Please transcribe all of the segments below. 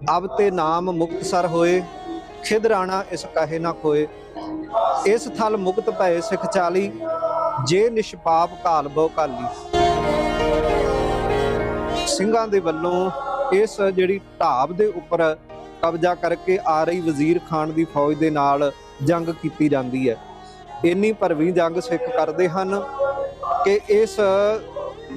ਅਬ ਤੇ ਨਾਮ ਮੁਕਤਸਰ ਹੋਏ, ਖਿਦ ਰਾਣਾ ਇਸ ਕਹੇ ਨਾ ਖੋਏ। ਇਸ ਥਲ ਮੁਕਤ ਭਏ ਸਿਖ ਚਾਲੀ, ਜੇ ਨਿਸ਼ਪਾਪ ਕਾਲ ਬਹੁ ਕਾਲੀ ਸਿੰਘਾਂ ਦੇ ਵੱਲੋਂ ਇਸ ਜਿਹੜੀ ਢਾਬ ਦੇ ਉੱਪਰ ਕਬਜ਼ਾ ਕਰਕੇ ਆ ਰਹੀ ਵਜ਼ੀਰ ਖਾਨ ਦੀ ਫੌਜ ਦੇ ਨਾਲ ਜੰਗ ਕੀਤੀ ਜਾਂਦੀ ਹੈ। ਇੰਨੀ ਭਰਵੀਂ ਜੰਗ ਸਿੱਖ ਕਰਦੇ ਹਨ ਕਿ ਇਸ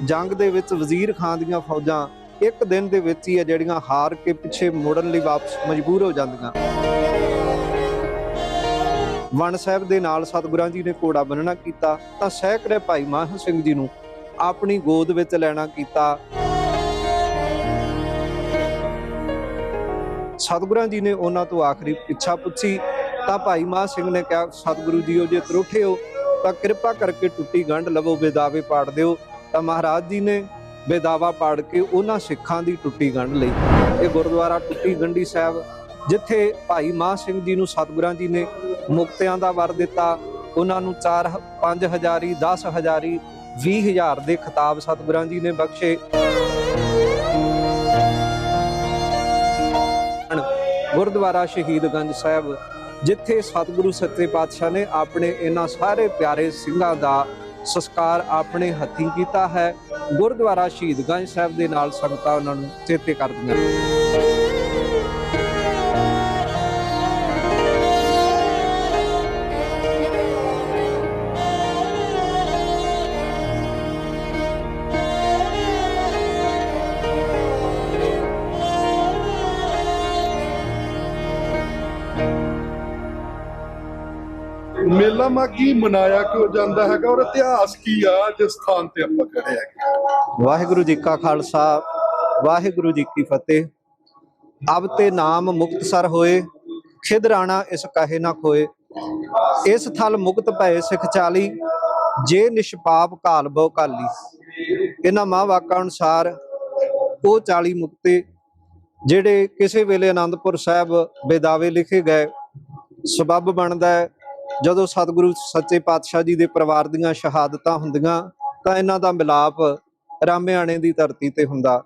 ਜੰਗ ਦੇ ਵਿੱਚ ਵਜ਼ੀਰ ਖਾਨ ਦੀਆਂ ਫੌਜਾਂ ਇੱਕ ਦਿਨ ਦੇ ਵਿੱਚ ਹੀ ਹੈ ਜਿਹੜੀਆਂ ਹਾਰ ਕੇ ਪਿੱਛੇ ਮੁੜਨ ਲਈ ਵਾਪਸ ਮਜਬੂਰ ਹੋ ਜਾਂਦੀਆਂ। ਵਣ ਸਾਹਿਬ ਦੇ ਨਾਲ ਸਤਿਗੁਰਾਂ ਜੀ ਨੇ ਕੋੜਾ ਬੰਨਣਾ ਕੀਤਾ, ਤਾਂ ਸਹਿਕਰੇ ਭਾਈ ਮਾਹ ਸਿੰਘ ਜੀ ਨੂੰ ਆਪਣੀ ਗੋਦ ਵਿੱਚ ਲੈਣਾ ਕੀਤਾ। ਸਤਿਗੁਰਾਂ ਜੀ ਨੇ ਉਹਨਾਂ ਤੋਂ ਆਖਰੀ ਇੱਛਾ ਪੁੱਛੀ, ਤਾਂ ਭਾਈ ਮਾਹ ਸਿੰਘ ਨੇ ਕਿਹਾ, ਸਤਿਗੁਰੂ ਜੀਓ, ਜੇ ਤਰੁੱਠੇ ਹੋ, ਤਾਂ ਕਿਰਪਾ ਕਰਕੇ ਟੁੱਟੀ ਗੰਢ ਲਵੋ, ਬੇਦਾਵੇ ਪਾੜ ਦਿਓ। ਤਾਂ ਮਹਾਰਾਜ ਜੀ ਨੇ ਬੇਦਾਵਾ ਪਾੜ ਕੇ ਉਹਨਾਂ ਸਿੱਖਾਂ ਦੀ ਟੁੱਟੀ ਗੰਢ ਲਈ। ਇਹ ਗੁਰਦੁਆਰਾ ਟੁੱਟੀ ਗੰਢੀ ਸਾਹਿਬ, ਜਿੱਥੇ ਭਾਈ ਮਾਹ ਸਿੰਘ ਜੀ ਨੂੰ ਸਤਿਗੁਰਾਂ ਜੀ ਨੇ ਮੁਕਤਿਆਂ ਦਾ ਵਰ ਦਿੱਤਾ, ਉਹਨਾਂ ਨੂੰ 4 5 ਹਜ਼ਾਰੀ 10 ਹਜ਼ਾਰੀ 20 ਹਜ਼ਾਰ ਦੇ ਖਿਤਾਬ ਸਤਿਗੁਰਾਂ ਜੀ ਨੇ ਬਖਸ਼ੇ। ਗੁਰਦੁਆਰਾ ਸ਼ਹੀਦਗੰਜ ਸਾਹਿਬ, ਜਿੱਥੇ ਸਤਿਗੁਰੂ ਸੱਚੇ ਪਾਤਸ਼ਾਹ ਨੇ ਆਪਣੇ ਇਹਨਾਂ ਸਾਰੇ ਪਿਆਰੇ ਸਿੰਘਾਂ ਦਾ ਸੰਸਕਾਰ ਆਪਣੇ ਹੱਥੀਂ ਕੀਤਾ ਹੈ। ਗੁਰਦੁਆਰਾ ਸ਼ਹੀਦਗੰਜ ਸਾਹਿਬ ਦੇ ਨਾਲ ਸੰਗਤਾਂ ਉਹਨਾਂ ਨੂੰ ਚੇਤੇ ਕਰਦੀਆਂ। ਮੇਲਾ ਮਾ ਕੀ ਮਨਾਇਆ ਕਿਉਂ ਜਾਂਦਾ ਹੈਗਾ ਔਰ ਇਤਿਹਾਸ ਕੀ ਆ? ਜਿਸ ਸਥਾਨ ਤੇ ਆਪਾਂ ਖੜੇ ਹੈਗੇ ਵਾਹਿਗੁਰੂ ਜੀ ਕਾ ਖਾਲਸਾ, ਵਾਹਿਗੁਰੂ ਜੀ ਕੀ ਫਤਿਹ। ਅਬ ਤੇ ਨਾਮ ਮੁਕਤਸਰ ਹੋਏ, ਖਿਦ ਇਸ ਕਹੇ ਨਾ ਖੋਏ। ਇਸ ਥਲ ਮੁਕਤ ਭਏ ਸਿਖ ਚਾਲੀ, ਜੇ ਨਿਸ਼ਪਾਪ ਕਾਲ ਬਹੁ ਕਾਲੀ ਇਹਨਾਂ ਮਹਾਂ ਵਾਕਾਂ ਅਨੁਸਾਰ ਉਹ 40 ਮੁਕਤੇ, ਜਿਹੜੇ ਕਿਸੇ ਵੇਲੇ ਆਨੰਦਪੁਰ ਸਾਹਿਬ ਬੇਦਾਵੇ ਲਿਖੇ ਗਏ। ਸਬਬ ਬਣਦਾ ਹੈ ਜਦੋਂ ਸਤਿਗੁਰੂ ਸੱਚੇ ਪਾਤਸ਼ਾਹ ਜੀ ਦੇ ਪਰਿਵਾਰ ਦੀਆਂ ਸ਼ਹਾਦਤਾਂ ਹੁੰਦੀਆਂ, ਤਾਂ ਇਹਨਾਂ ਦਾ ਮਿਲਾਪ ਰਾਮਿਆਣੇ ਦੀ ਧਰਤੀ ਤੇ ਹੁੰਦਾ।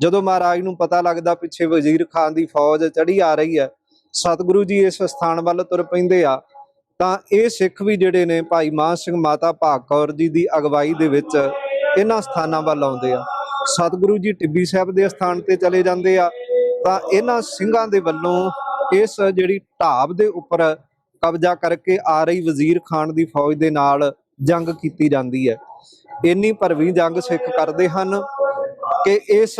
ਜਦੋਂ ਮਹਾਰਾਜ ਨੂੰ ਪਤਾ ਲੱਗਦਾ ਪਿੱਛੇ ਵਜ਼ੀਰ ਖਾਨ ਦੀ ਫੌਜ ਚੜੀ ਆ ਰਹੀ ਹੈ, ਸਤਿਗੁਰੂ ਜੀ ਇਸ ਸਥਾਨ ਵੱਲ ਤੁਰ ਪੈਂਦੇ ਆ, ਤਾਂ ਇਹ ਸਿੱਖ ਵੀ ਜਿਹੜੇ ਨੇ ਭਾਈ ਮਾਨ ਸਿੰਘ ਮਾਤਾ ਭਾਗ ਕੌਰ ਜੀ ਦੀ ਅਗਵਾਈ ਦੇ ਵਿੱਚ ਇਹਨਾਂ ਸਥਾਨਾਂ ਵੱਲ ਆਉਂਦੇ ਆ। ਸਤਿਗੁਰੂ ਜੀ ਟਿੱਬੀ ਸਾਹਿਬ ਦੇ ਸਥਾਨ ਤੇ ਚਲੇ ਜਾਂਦੇ ਆ, ਤਾਂ ਇਹਨਾਂ ਸਿੰਘਾਂ ਦੇ ਵੱਲੋਂ ਇਸ ਜਿਹੜੀ ਢਾਬ ਦੇ ਉੱਪਰ ਕਬਜ਼ਾ ਕਰਕੇ ਆ ਰਹੀ ਵਜ਼ੀਰ ਖਾਨ ਦੀ ਫੌਜ ਦੇ ਨਾਲ ਜੰਗ ਕੀਤੀ ਜਾਂਦੀ ਹੈ। ਇੰਨੀ ਭਰਵੀਂ ਜੰਗ ਸਿੱਖ ਕਰਦੇ ਹਨ ਕਿ ਇਸ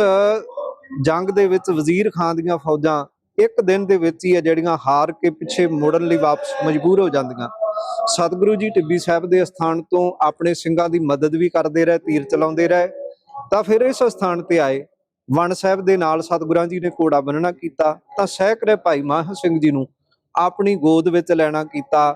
ਜੰਗ ਦੇ ਵਿੱਚ ਵਜ਼ੀਰ ਖਾਨ ਦੀਆਂ ਫੌਜਾਂ ਇੱਕ ਦਿਨ ਦੇ ਵਿੱਚ ਹੀ ਹੈ ਜਿਹੜੀਆਂ ਹਾਰ ਕੇ ਪਿੱਛੇ ਮੁੜਨ ਲਈ ਵਾਪਸ ਮਜਬੂਰ ਹੋ ਜਾਂਦੀਆਂ। ਸਤਿਗੁਰੂ ਜੀ ਟਿੱਬੀ ਸਾਹਿਬ ਦੇ ਸਥਾਨ ਤੋਂ ਆਪਣੇ ਸਿੰਘਾਂ ਦੀ ਮਦਦ ਵੀ ਕਰਦੇ ਰਹੇ, ਤੀਰ ਚਲਾਉਂਦੇ ਰਹੇ। ਤਾਂ ਫਿਰ ਇਸ ਸਥਾਨ ਤੇ ਆਏ। ਵਣ ਸਾਹਿਬ ਦੇ ਨਾਲ ਸਤਿਗੁਰਾਂ ਜੀ ਨੇ ਕੋੜਾ ਬੰਨਣਾ ਕੀਤਾ। ਤਾਂ ਸਹਿਕਰੇ ਭਾਈ ਮਾਹ ਸਿੰਘ ਜੀ ਨੂੰ ਆਪਣੀ ਗੋਦ ਵਿੱਚ ਲੈਣਾ ਕੀਤਾ।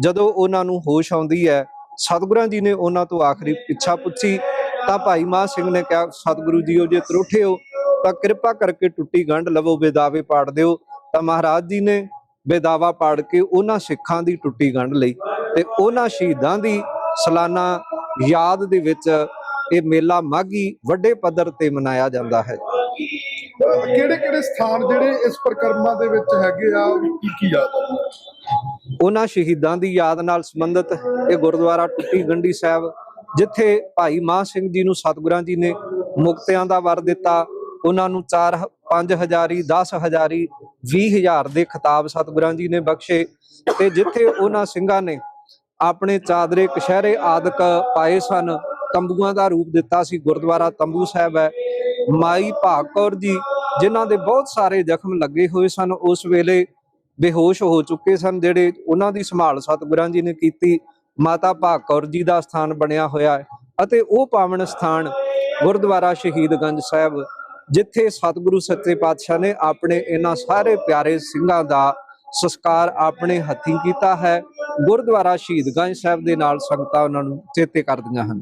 ਜਦੋਂ ਉਹਨਾਂ ਨੂੰ ਹੋਸ਼ ਆਉਂਦੀ ਹੈ, ਸਤਿਗੁਰਾਂ ਜੀ ਨੇ ਉਹਨਾਂ ਤੋਂ ਆਖਰੀ ਪਿੱਛਾ ਪੁੱਛੀ। ਤਾਂ ਭਾਈ ਮਾਹ ਸਿੰਘ ਨੇ ਕਿਹਾ, ਸਤਿਗੁਰੂ ਜੀਓ, ਜੇ ਤਰੁੱਠੇ ਹੋ ਤਾਂ ਕਿਰਪਾ ਕਰਕੇ ਟੁੱਟੀ ਗੰਢ ਲਵੋ ਬੇਦਾਵੇ ਪਾੜ ਦਿਓ। ਤਾਂ ਮਹਾਰਾਜ ਜੀ ਨੇ ਬੇਦਾਵਾ ਪਾੜ ਕੇ ਉਹਨਾਂ ਸਿੱਖਾਂ ਦੀ ਟੁੱਟੀ ਗੰਢ ਲਈ ਤੇ ਉਹਨਾਂ ਸ਼ਹੀਦਾਂ ਦੀ ਸਲਾਨਾ ਯਾਦ ਦੇ ਵਿੱਚ ਇਹ ਮੇਲਾ ਮਾਗੀ ਵੱਡੇ ਪੱਧਰ ਤੇ ਮਨਾਇਆ ਜਾਂਦਾ ਹੈ। ਕਿਹੜੇ ਕਿਹੜੇ ਸਥਾਨ ਜਿਹੜੇ ਇਸ ਪ੍ਰਕਰਮਾਂ ਦੇ ਵਿੱਚ ਹੈਗੇ ਆ, ਕੀ ਕੀ ਯਾਦ ਆ? ਉਹਨਾਂ ਸ਼ਹੀਦਾਂ ਦੀ ਯਾਦ ਨਾਲ ਸੰਬੰਧਿਤ ਇਹ ਗੁਰਦੁਆਰਾ ਟੁੱਟੀ ਗੰਢੀ ਸਾਹਿਬ, ਜਿੱਥੇ ਭਾਈ ਮਾਹ ਸਿੰਘ ਜੀ ਨੂੰ ਸਤਿਗੁਰਾਂ ਜੀ ਨੇ ਮੁਕਤਿਆਂ ਦਾ ਵਰ ਦਿੱਤਾ, ਉਹਨਾਂ ਨੂੰ 4 5 ਹਜ਼ਾਰੀ 10 ਹਜ਼ਾਰੀ 20 ਹਜ਼ਾਰ ਦੇ ਖਿਤਾਬ ਸਤਿਗੁਰਾਂ ਜੀ ਨੇ ਬਖਸ਼ੇ ਤੇ ਜਿੱਥੇ ਉਹਨਾਂ ਸਿੰਘਾਂ ਨੇ ਆਪਣੇ ਚਾਦਰੇ ਕਸ਼ਹਿਰੇ ਆਦਿਕ ਪਾਏ ਸਨ, ਤੰਬੂਆਂ ਦਾ ਰੂਪ ਦਿੱਤਾ ਸੀ, ਗੁਰਦੁਆਰਾ ਤੰਬੂ ਸਾਹਿਬ ਹੈ। ਮਾਈ ਭਾਗ ਕੌਰ ਜੀ, ਜਿਨ੍ਹਾਂ ਦੇ ਬਹੁਤ ਸਾਰੇ ਜ਼ਖਮ ਲੱਗੇ ਹੋਏ ਸਨ, ਉਸ ਵੇਲੇ ਬੇਹੋਸ਼ ਹੋ ਚੁੱਕੇ ਸਨ, ਜਿਹੜੇ ਉਹਨਾਂ ਦੀ ਸੰਭਾਲ ਸਤਿਗੁਰਾਂ ਜੀ ਨੇ ਕੀਤੀ। ਮਾਤਾ ਭਾਗ ਕੌਰ ਜੀ ਦਾ ਸਥਾਨ ਬਣਿਆ ਹੋਇਆ ਹੈ ਅਤੇ ਉਹ ਪਾਵਨ ਸਥਾਨ ਗੁਰਦੁਆਰਾ ਸ਼ਹੀਦਗੰਜ ਸਾਹਿਬ, ਜਿੱਥੇ ਸਤਿਗੁਰੂ ਸੱਚੇ ਪਾਤਸ਼ਾਹ ਨੇ ਆਪਣੇ ਇਹਨਾਂ ਸਾਰੇ ਪਿਆਰੇ ਸਿੰਘਾਂ ਦਾ ਸੰਸਕਾਰ ਆਪਣੇ ਹੱਥੀਂ ਕੀਤਾ ਹੈ। ਗੁਰਦੁਆਰਾ ਸ਼ਹੀਦਗੰਜ ਸਾਹਿਬ ਦੇ ਨਾਲ ਸੰਗਤਾਂ ਉਹਨਾਂ ਨੂੰ ਚੇਤੇ ਕਰਦੀਆਂ ਹਨ।